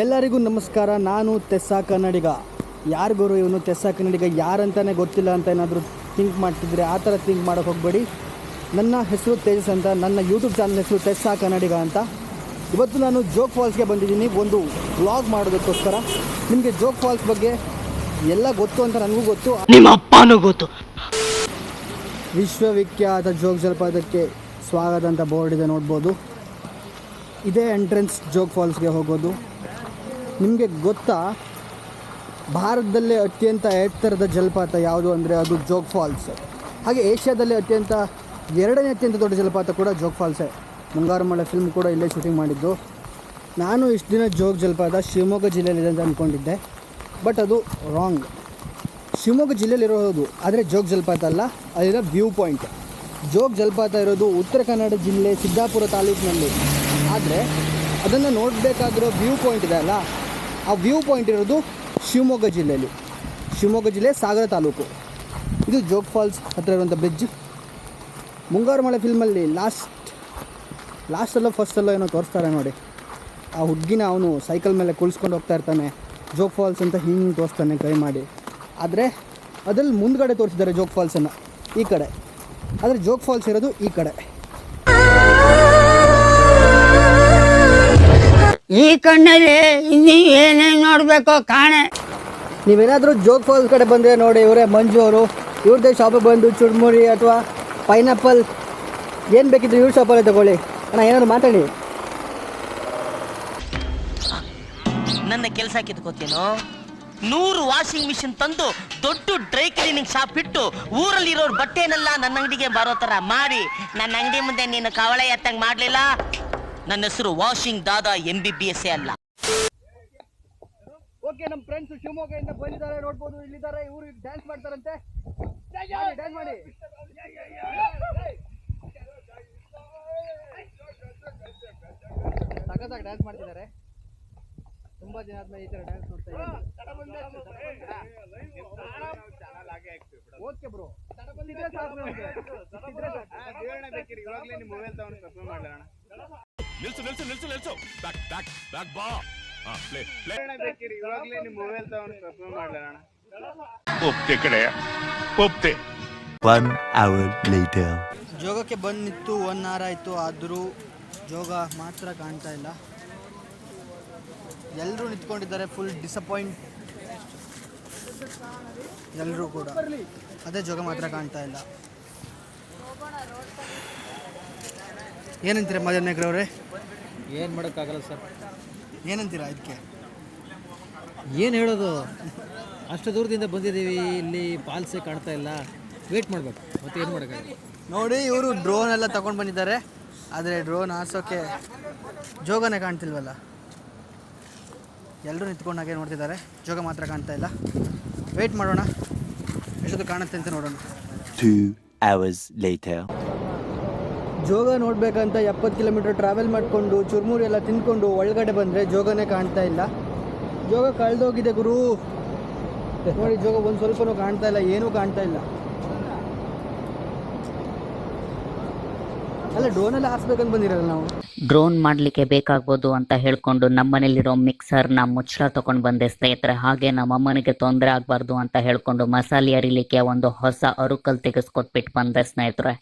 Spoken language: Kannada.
ಎಲ್ಲರಿಗೂ ನಮಸ್ಕಾರ. ನಾನು ತೆಸ್ಸಾ ಕನ್ನಡಿಗ. ಯಾರು ಗುರು ಇವನು ತೆಸ್ಸಾ ಕನ್ನಡಿಗ? ಯಾರಂತಾನೆ ಗೊತ್ತಿಲ್ಲ ಅಂತ ಏನಾದರೂ ಥಿಂಕ್ ಮಾಡ್ತಿದ್ರೆ ಆ ಥರ ಥಿಂಕ್ ಮಾಡೋಕೆ ಹೋಗಬೇಡಿ. ನನ್ನ ಹೆಸರು ತೇಜಸ್ ಅಂತ ನನ್ನ ಯೂಟ್ಯೂಬ್ ಚಾನಲ್ ಹೆಸರು ತೆಸ್ಸಾ ಕನ್ನಡಿಗ ಅಂತ. ಇವತ್ತು ನಾನು ಜೋಗ್ ಫಾಲ್ಸ್ಗೆ ಬಂದಿದ್ದೀನಿ. ಒಂದು ವ್ಲಾಗ್ ಮಾಡೋದಕ್ಕೋಸ್ಕರ. ನಿಮಗೆ ಜೋಗ್ ಫಾಲ್ಸ್ ಬಗ್ಗೆ ಎಲ್ಲ ಗೊತ್ತು ಅಂತ ನನಗೂ ಗೊತ್ತು. ನಿಮ್ಮ ಅಪ್ಪನೂ ಗೊತ್ತು. ವಿಶ್ವವಿಖ್ಯಾತ ಜೋಗ್ ಜಲಪಾತಕ್ಕೆ ಸ್ವಾಗತ ಅಂತ ಬೋರ್ಡ್ ಇದೆ ನೋಡ್ಬೋದು. ಇದೇ ಎಂಟ್ರೆನ್ಸ್ ಜೋಗ್ ಫಾಲ್ಸ್ಗೆ ಹೋಗೋದು. ನಿಮಗೆ ಗೊತ್ತಾ? ಭಾರತದಲ್ಲೇ ಅತ್ಯಂತ ಎತ್ತರದ ಜಲಪಾತ ಯಾವುದು ಅಂದರೆ ಅದು ಜೋಗ್ ಫಾಲ್ಸ್. ಹಾಗೆ ಏಷ್ಯಾದಲ್ಲೇ ಅತ್ಯಂತ, ಎರಡನೇ ಅತ್ಯಂತ ದೊಡ್ಡ ಜಲಪಾತ ಕೂಡ ಜೋಗ್ ಫಾಲ್ಸೇ ಮುಂಗಾರು ಮಳೆ ಫಿಲ್ಮ್ ಕೂಡ ಇಲ್ಲೇ ಶೂಟಿಂಗ್ ಮಾಡಿದ್ದು. ನಾನು ಇಷ್ಟು ದಿನ ಜೋಗ್ ಜಲಪಾತ ಶಿವಮೊಗ್ಗ ಜಿಲ್ಲೆಯಲ್ಲಿದೆ ಅಂತ ಅಂದ್ಕೊಂಡಿದ್ದೆ ಬಟ್ ಅದು ರಾಂಗ್ ಶಿವಮೊಗ್ಗ ಜಿಲ್ಲೆಯಲ್ಲಿರೋದು ಆದರೆ ಜೋಗ್ ಜಲಪಾತ ಅಲ್ಲ, ಅಲ್ಲಿರೋ ವ್ಯೂ ಪಾಯಿಂಟ್ ಜೋಗ್ ಜಲಪಾತ ಇರೋದು ಉತ್ತರ ಕನ್ನಡ ಜಿಲ್ಲೆ ಸಿದ್ದಾಪುರ ತಾಲೂಕಿನಲ್ಲಿ. ಆದರೆ ಅದನ್ನು ನೋಡಬೇಕಾಗಿರೋ ವ್ಯೂ ಪಾಯಿಂಟ್ ಇದೆ ಅಲ್ಲ? ಆ ವ್ಯೂ ಪಾಯಿಂಟ್ ಇರೋದು ಶಿವಮೊಗ್ಗ ಜಿಲ್ಲೆಯಲ್ಲಿ. ಶಿವಮೊಗ್ಗ ಜಿಲ್ಲೆ ಸಾಗರ ತಾಲೂಕು. ಇದು ಜೋಗ್ ಫಾಲ್ಸ್ ಹತ್ರ ಇರುವಂಥ ಬ್ರಿಡ್ಜ್ ಮುಂಗಾರು ಮಳೆ ಫಿಲ್ಮಲ್ಲಿ ಲಾಸ್ಟ್ ಲಾಸ್ಟಲ್ಲೋ ಫಸ್ಟಲ್ಲೋ ಏನೋ ತೋರಿಸ್ತಾರೆ ನೋಡಿ. ಆ ಹುಡುಗಿನ ಅವನು ಸೈಕಲ್ ಮೇಲೆ ಕುಳಿಸ್ಕೊಂಡು ಹೋಗ್ತಾ ಇರ್ತಾನೆ. ಜೋಗ್ ಫಾಲ್ಸ್ ಅಂತ ಹಿಂಗೆ ತೋರಿಸ್ತಾನೆ ಕೈ ಮಾಡಿ. ಆದರೆ ಅದ್ರಲ್ಲಿ ಮುಂದ್ಗಡೆ ತೋರಿಸಿದ್ದಾರೆ ಜೋಗ್ ಫಾಲ್ಸನ್ನು ಈ ಕಡೆ. ಆದರೆ ಜೋಗ್ ಫಾಲ್ಸ್ ಇರೋದು ಈ ಕಡೆ. ಈ ಕಣ್ಣಲ್ಲಿ ನೋಡ್ಬೇಕೋ ಕಾಣೆ. ನೀವೇನಾದರೂ ಜೋಗ್ ಫಾಲ್ಸ್ ಕಡೆ ಬಂದರೆ ನೋಡಿ ಇವರೇ ಮಂಜು ಅವರು. ಇವ್ರದ್ದೇ ಶಾಪಿಗೆ ಬಂದು ಚುಡ್ಮುರಿ ಅಥವಾ ಪೈನಾಪಲ್ ಏನು ಬೇಕಿದ್ರು ಇವ್ರ ಶಾಪಲ್ಲೇ ತಗೊಳ್ಳಿ. ಅಣ್ಣ ಏನಾದ್ರು ಮಾತಾಡಿ. ನನ್ನ ಕೆಲಸ ಕಿತ್ಕೋತೇನೋ ನೂರು ವಾಷಿಂಗ್ ಮಿಷಿನ್ ತಂದು ದೊಡ್ಡ ಡ್ರೈ ಕ್ಲೀನಿಂಗ್ ಶಾಪ್ ಇಟ್ಟು ಊರಲ್ಲಿರೋರ್ ಬಟ್ಟೆನೆಲ್ಲ ನನ್ನ ಅಂಗಡಿಗೆ ಬರೋ ತರ ಮಾಡಿ. ನನ್ನ ಅಂಗಡಿ ಮುಂದೆ ನೀನು ಕವಳೆ ಎತ್ತಂಗ್ ಮಾಡ್ಲಿಲ್ಲ? ನನ್ನ ಹೆಸರು ವಾಷಿಂಗ್ ದಾದಾ ಎಂ ಬಿ ಬಿ ಎಸ್ ಅಲ್ಲ. ಓಕೆ ನಮ್ಮ ಫ್ರೆಂಡ್ಸ್ ಶಿವಮೊಗ್ಗದಿಂದ ಬಂದಿದ್ದಾರೆ ನೋಡ್ಬೋದು ಇಲ್ಲಿದ್ದಾರೆ ಇವರು ಡ್ಯಾನ್ಸ್ ಮಾಡ್ತಾರಂತೆ. ಡ್ಯಾನ್ಸ್ ಮಾಡಿ ಸಖತ್ತಾಗಿ ಡ್ಯಾನ್ಸ್ ಮಾಡ್ತಿದ್ದಾರೆ. ತುಂಬಾ ಜನ ಆದ್ಮೇಲೆ ಈ ತರ ಡ್ಯಾನ್ಸ್ ನೋಡ್ತಾ ಇದ್ದಾರೆ. Okay bro. ಇದ್ರೆ ಸಾಕು. ನಿಲ್ಸು ನಿಲ್ಸು ನಿಲ್ಸು ನಿಲ್ಸು. ಬ್ಯಾಕ್ ಬ್ಯಾಕ್ ಬ್ಯಾಕ್ ಬಾ ಒಪ್ತೆ ಕಡೆ ಒಪ್ತೆ. ಜೋಗಕ್ಕೆ ಬಂದಿತ್ತು ನಿಂತು ಒನ್ ಅವರ್ ಆಯಿತು ಆದರೂ ಜೋಗ ಮಾತ್ರ ಕಾಣ್ತಾ ಇಲ್ಲ. ಎಲ್ಲರೂ ನಿಂತ್ಕೊಂಡಿದ್ದಾರೆ ಫುಲ್ ಡಿಸಪಾಯಿಂಟ್ ಎಲ್ಲರೂ ಕೂಡ. ಅದೇ ಜೋಗ ಮಾತ್ರ ಕಾಣ್ತಾ ಇಲ್ಲ. ಏನಂತೀರ ಮದನ್ಯಗ್ರವ್ರೆ ಏನು ಮಾಡೋಕ್ಕಾಗಲ್ಲ ಸರ್. ಏನಂತೀರಾ ಇದಕ್ಕೆ? ಏನು ಹೇಳೋದು? ಅಷ್ಟು ದೂರದಿಂದ ಬಂದಿದ್ದೀವಿ ಇಲ್ಲಿ ಪಾಲ್ಸಿ ಕಾಣ್ತಾ ಇಲ್ಲ. ವೇಟ್ ಮಾಡಬೇಕು. ಮತ್ತೆ ಏನು ಮಾಡಬೇಕು ನೋಡಿ ಇವರು ಡ್ರೋನ್ ಎಲ್ಲ ತಗೊಂಡು ಬಂದಿದ್ದಾರೆ. ಆದರೆ ಡ್ರೋನ್ ಹಾಸೋಕ್ಕೆ ಜೋಗನೇ ಕಾಣ್ತಿಲ್ವಲ್ಲ? ಎಲ್ಲರೂ ನಿಂತ್ಕೊಂಡು ಹಾಗೆ ನೋಡ್ತಿದ್ದಾರೆ. ಜೋಗ ಮಾತ್ರ ಕಾಣ್ತಾ ಇಲ್ಲ. ವೇಟ್ ಮಾಡೋಣ. ಎಷ್ಟೊತ್ತು ಕಾಣುತ್ತೆ ಅಂತ ನೋಡೋಣ. Two hours later. ಜೋಗ ನೋಡಬೇಕಂತ ಎಪ್ಪತ್ತು ಕಿಲೋಮೀಟರ್ ಟ್ರಾವೆಲ್ ಮಾಡಿಕೊಂಡು ಚುರುಮುರಿ ಎಲ್ಲ ತಿಂದ್ಕೊಂಡು ಒಳಗಡೆ ಬಂದರೆ ಜೋಗನೇ ಕಾಣ್ತಾ ಇಲ್ಲ. ಜೋಗ ಕಳೆದೋಗಿದೆ ಗುರು. ನೋಡಿ, ಜೋಗ ಒಂದು ಸ್ವಲ್ಪನೂ ಕಾಣ್ತಾ ಇಲ್ಲ, ಏನೂ ಕಾಣ್ತಾ ಇಲ್ಲ. ಅಲ್ಲ ಡ್ರೋನಲ್ಲಿ ಹಾಕ್ಸ್ಬೇಕಂತ ಬಂದಿರಲ್ಲ ನಾವು? ಡ್ರೋನ್ ಮಾಡಲಿಕ್ಕೆ ಬೇಕಾಗ್ಬೋದು ಅಂತ ಹೇಳ್ಕೊಂಡು ನಮ್ಮನೇಲಿರೋ ಮಿಕ್ಸರ್ನ ಮುಚ್ಚಳ ತಗೊಂಡು ಬಂದೆ ಸ್ನೇಹಿತರೆ. ಹಾಗೆ ನಮ್ಮಮ್ಮನಿಗೆ ತೊಂದರೆ ಆಗಬಾರ್ದು ಅಂತ ಹೇಳ್ಕೊಂಡು ಮಸಾಲೆ ಅರಿಲಿಕ್ಕೆ ಒಂದು ಹೊಸ ಅರುಕಲ್ ತೆಗೆಸ್ಕೊಟ್ಬಿಟ್ಟು ಬಂದೆ ಸ್ನೇಹಿತರೆ.